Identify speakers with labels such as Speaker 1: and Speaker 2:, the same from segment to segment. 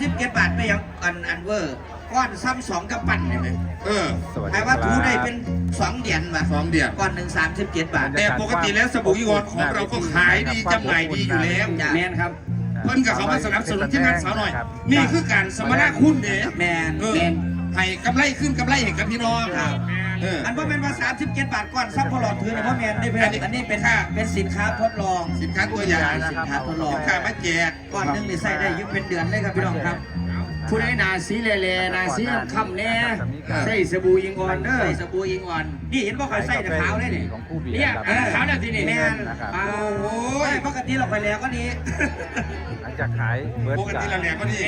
Speaker 1: สิบเจ็ดบาทไปยังอันอันเวอร์ก้อนซ้ำสองกระปั่นเลยไหม
Speaker 2: เออ
Speaker 3: สวัสดี
Speaker 1: หมาย
Speaker 3: ค
Speaker 1: ว่า
Speaker 3: รับ
Speaker 1: ถูได้เป็นสองเหรียญว่ะ
Speaker 2: สองเหรียญ
Speaker 1: ก้อนหนึ่งสามสิบเจ็ดบาท
Speaker 2: แต่ปกติแล้วสบู่อีวอนของเราก็ขายดีจำหน่ายดีอยู่แล้ว
Speaker 1: จ้ะ
Speaker 4: แมนครับ
Speaker 2: เพิ่นกับเขามาสนับสนุนที่งานสาวหน่อย นี่คือการสมนาคุณเด้
Speaker 1: แมน
Speaker 2: เออ
Speaker 1: แมน
Speaker 2: ให้กำไรขึ้นกำไรเห็นกับพี่น้อง
Speaker 1: ครับ
Speaker 2: เออ
Speaker 1: อันว่าเป็นว่าสามสิบเจ็ดบาทก้อนซับพอหลอดถือในพ่อแมนได้เพื่อนอันนี้เป็นค่าเป็นสินค้าทดลอง
Speaker 2: สินค้าตัวอย่าง
Speaker 1: สินค้าทดลอง
Speaker 2: สินค้ามาแจก
Speaker 1: ก้อนหนึงนี่ใส่ได้อยึดเป็นเดือนเลยครับพี่น้องครับ
Speaker 4: ผู้ใดหนาสีแหล่ๆหนาสีคำแน่ใส่สบู่ยิงอ่อนเด้อ
Speaker 1: ใส่สบู่ยิงอ่อน นี่เห็นว่าเขาใส่แต่ขาวได้นี่
Speaker 3: ของผู้เบีย
Speaker 4: เนี่ย
Speaker 3: ร์
Speaker 4: เออขาวน่ะที่นี่
Speaker 1: แมน
Speaker 3: นะครับ
Speaker 1: โอ้โหปกติเราไปแล้วก็ดี
Speaker 3: หลัง จากขายเบิร์ด
Speaker 2: ปกติเราเนี่ยก็ดี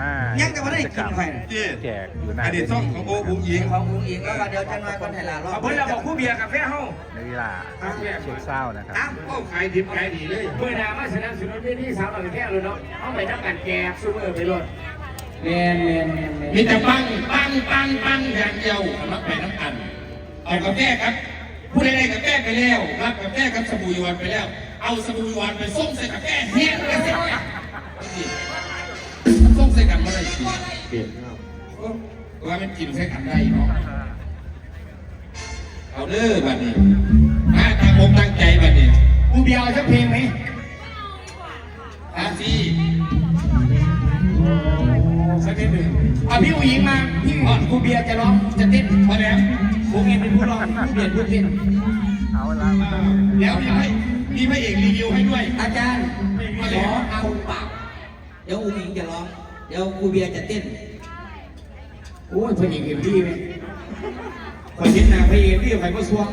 Speaker 3: มา
Speaker 1: ยังแต่ว่าได้กินไป
Speaker 2: ที่
Speaker 3: แจกอยู่หน้า
Speaker 2: อดีตช่องของโอบุ๋งอิง
Speaker 1: ของอุ้งอิงแล้วก็เดี๋ยวจะน้อยคนไทยลารอบ
Speaker 4: เอาเพิ่นเราบอกผู้เบียร์กาแฟเฮา
Speaker 3: ในเวลาเช็คเศร้านะครับ
Speaker 1: อ้าว
Speaker 2: โอ้ขายดิบขายดีเลย
Speaker 4: เมื่อนามาสนับสนุนเวทีสาวหน่อยแค่เลยเนาะเอาไปทำการแจกซูเปอร์ไปรถแมนแมนแมนแมน
Speaker 2: มีแต่ปังปังปังปังอย่างเดียวสำหรับไปน้ำกันเอากาแฟครับผู้ใดได้กาแฟไปแล้วรับกาแฟกับสบู่ยวนไปแล้ว เอาสบู่ยวนไปส้มใส่กาแฟแห้งเลยสิ ส้มใส่กันไม่ได้สิเปลี่ยนว่ามันกินใส่กันได้เนาะเอาเด้อบัดนี้มาตั้งอกตั้งใจบัดนี้
Speaker 4: ผู้เบียร์เอาสักเพลงไหม
Speaker 2: อาซี
Speaker 4: สักเพลงหนึ่งเอาพี่ผู้หญิงมาพี่ผู้เบียร์จะร้องจะเต้น
Speaker 2: พอแล้ว
Speaker 4: ผู้เบียร์เป็นผู้ร้องผู้เบียร์ผู้เต้น
Speaker 3: เอาเวลามา
Speaker 2: แล้วมีให้มีพระเอกรีวิวให้ด้วย
Speaker 1: อาจารย์ขอเอาปาก เดี๋ยวอุ้งอิงจะร้อง เดี๋ยวครูเบียร์จะเต้น
Speaker 4: โอ้ยพระเอกเอ็มดีไหมคอยเห็นหน้าพระเอกที่ใครมาสวง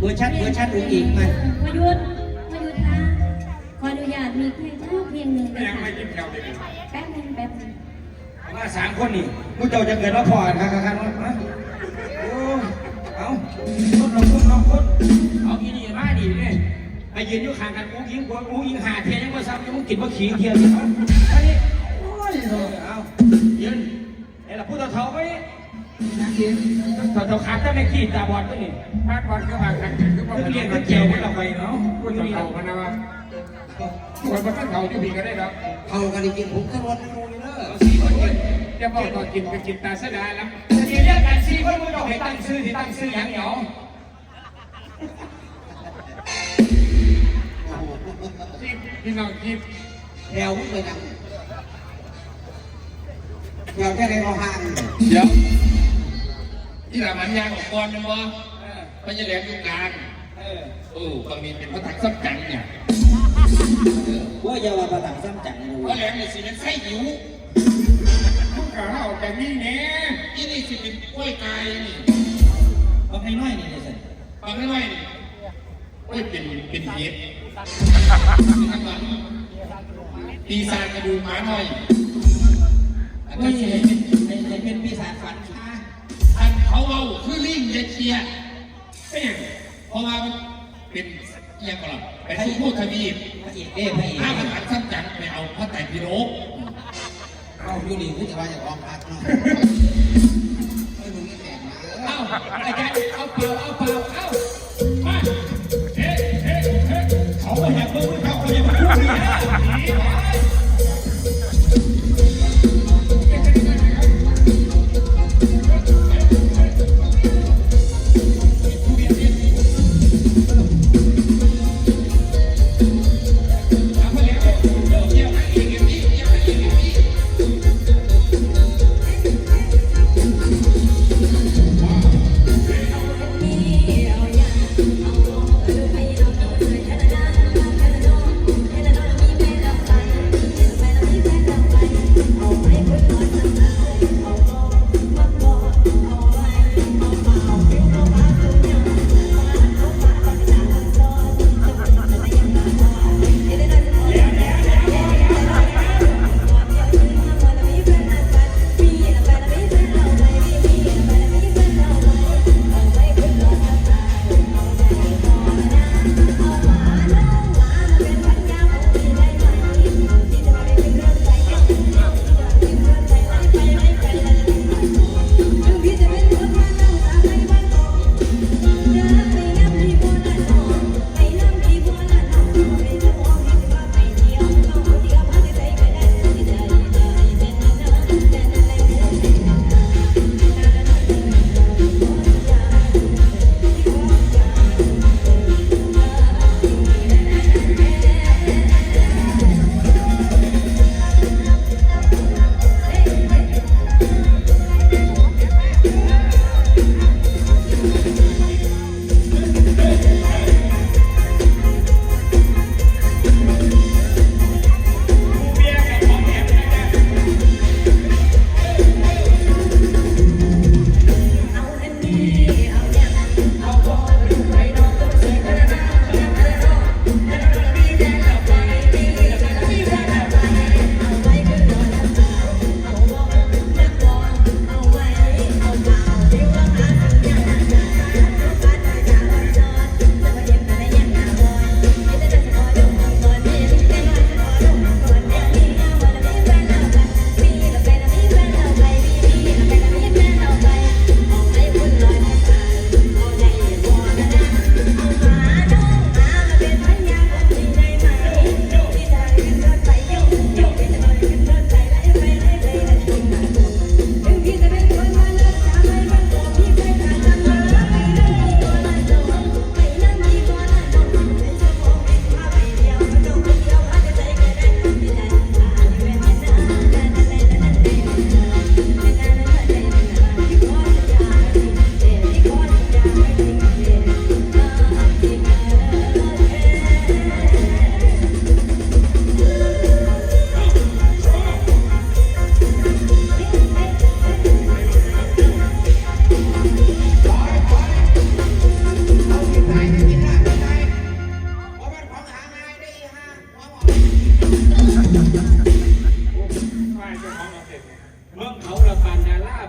Speaker 1: เวอร์ชันเวอร์ชันอุ้งอิงมา
Speaker 5: พยุทธ์พยุทธ์คะขออนุญาตมีเพลงชื่อเพลงหนึ่งนะคะแป๊บนึงแป๊บนึง
Speaker 4: มาสามคนนี่ผู้เจ้าจะเกิดว่าพอกันครับครับมาโอ้ เอาคนน้องคนน้องคนเอาอีนี่มาดีเนี่ย ไปยืนอยู่ข้างกันอุ้ยิงกอุ้ยิงหาเทียนยังว่ซ้ำยังมึงกินว่าขี้เทียนอยู่เอาอันนี้โอ้ยเอายืนไอ้ละผู้เฒ่าเฒ่าไปยืนเฒ่าเฒ่าขาดแต่ไม่ขี้ตาบอดตัวนี้
Speaker 6: พาดวันก็มากันก็มา
Speaker 4: เรียนก็เจียวไม่เราไปเนาะ
Speaker 6: พูดถึงเขาพนะว่าคนมาตั้งเขาที่ผีก็ได้ครับ
Speaker 1: เอากันจริงผมก็รถมูนี่เด้อ
Speaker 6: จะบอกตอนกินก็กินตาเสียดายแล้ว
Speaker 4: จะเรียกกันซีคนมึงต้องให้ตั้งชื่อที่ตั้งชื่ออย่างเหนียว
Speaker 6: พี่น้องคิด
Speaker 1: แถวมึงไปนั่งแถวแค่ไหนเขาห่าง
Speaker 2: เดี๋ยวที่หลังมันยางออกก่อนนะวะพญาแหลมอยู่กลาง
Speaker 4: เออ
Speaker 2: เออตอนนี้เป็นพระถักซับจังเนี่ย
Speaker 1: ว่าอย่าว่าประตังซ้ำจังเล
Speaker 2: พระ
Speaker 1: ย
Speaker 2: แหลมเนี่ยสิเป็นไส้หิว
Speaker 6: ทุกข่าวออกจากนี่เนี่ย
Speaker 2: ที่นี่สิเป็นกล้วยกายนี่
Speaker 1: เอาให้น้อยนี่เลยสิ
Speaker 2: ฟังไม่ไหวนี่ กล้วยเป็นเป็นเห็ดปีศาจกระดูกหมาหน่อยอัน
Speaker 1: เฮ้
Speaker 2: นี้
Speaker 1: ย
Speaker 2: สิ
Speaker 1: ให้ให้เป็นปีศาจฝันช้า
Speaker 2: อันเขาเอาคือลิงยาเชียไม่อย่างเพราะว่ามันเป็นเอียงก่อนไปสู้พูดทวีป
Speaker 1: พระเอกเอ้พระเอก
Speaker 2: ถ้ามันอัดซ้ำจังไปเอาพระไตรปิฎก
Speaker 1: เอาอยู่นี่คือจะว่าจะร้องพักเนาะไม่มึงนี่แตกมา
Speaker 4: เอ้าอาจารย์เอาเปล่าเอาเปล่าเอ้ามา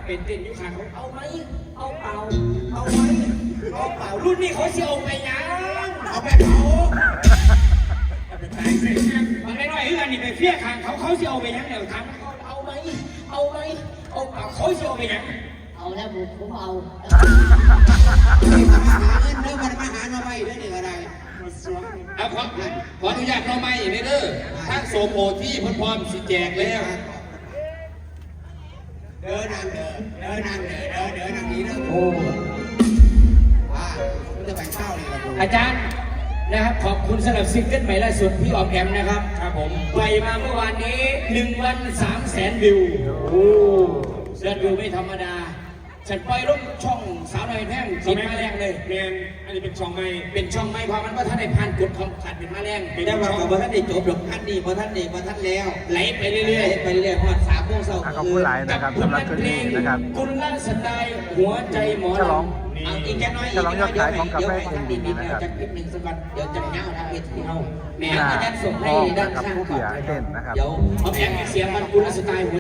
Speaker 6: เป็
Speaker 4: นเต้นยู่ข้างเขาเอาไหมเอาเปล่าเอาไหมเอาเปล่ารุ่นนี้เขาเสียอไปยัง
Speaker 1: เอาไปเผา
Speaker 4: บางน้อยๆคือนนี้ไปเฟี้ยขางเขาเขาเสียเอาไปยังเดี๋ยวถามเขาเอาไหมเอาไหมเอาเปล่าเขาเสียเอาไปยัง
Speaker 5: เอาแล้วผมผมเอา
Speaker 1: ไม่มาหาเงินเด้อมันมาหาเราไปเด้อนี่ก็ได้
Speaker 2: เอาขอขออนุญาตเราไม่เด้อทั้งโสโอที่พร้อมสิแจกแล้ว
Speaker 1: เดินนางเดินเดินนางเดินเดินเดินนางนี้เด้อ
Speaker 4: โอ้
Speaker 1: อ่าจะไปเช่าเลยครับผม
Speaker 4: อาจารย์นะครับขอบคุณสำหรับซิงเกิลใหม่ล่าสุดพี่ออมแอมนะครับ
Speaker 2: ครับผม
Speaker 4: ไปมาเมื่อวานนี้หนึ่งวันสามแสนวิวโอ้ยอดวิวไม่ธรรมดา ฉันปล่อยลงช่องสาวน้อยแท่งติดมาแรงเลย
Speaker 6: เมนอันนี้เป็นช่องใหม่
Speaker 4: เป็นช่องไม่พอมันว่าท่านได้ผ่านกฎของขัดเป็นมาแรง
Speaker 1: แต่ว่ากับว่าท่านได้จบหรอกท่านดีเพราะท่านดีเพราะท่านแล้ว
Speaker 4: ไหลไปเรื่
Speaker 1: เรื่
Speaker 4: อ
Speaker 1: อยยๆไปเรื่อยๆพอดสามโมงเช้า
Speaker 3: อะขอบคุณหลายนะครับสำหรับคลิปนี้นะครับ
Speaker 4: คุณลั่นสไตล์หัวใจหมอ
Speaker 3: ฉลอง
Speaker 1: เอาอีกแค่น้อย
Speaker 3: ฉลองยอดขายของกาแฟ
Speaker 1: เดี๋ยวให้ท่านดีๆ
Speaker 3: นะครับ
Speaker 1: จะคลิปหนึ่งสักวันเดี๋ยวจะเงาทางเวทีเอาแม่
Speaker 3: หน้า
Speaker 1: อาจารย์ส่งให้
Speaker 3: ห้อง
Speaker 1: ด้าน
Speaker 3: นะครับ
Speaker 1: ข้าง
Speaker 3: ผู้
Speaker 1: ก่อ
Speaker 3: เขีย
Speaker 1: น
Speaker 3: เต้นนะครับ
Speaker 1: เดี๋ยว
Speaker 4: เอาแอมเสียงมันคุณลั่นสไตล์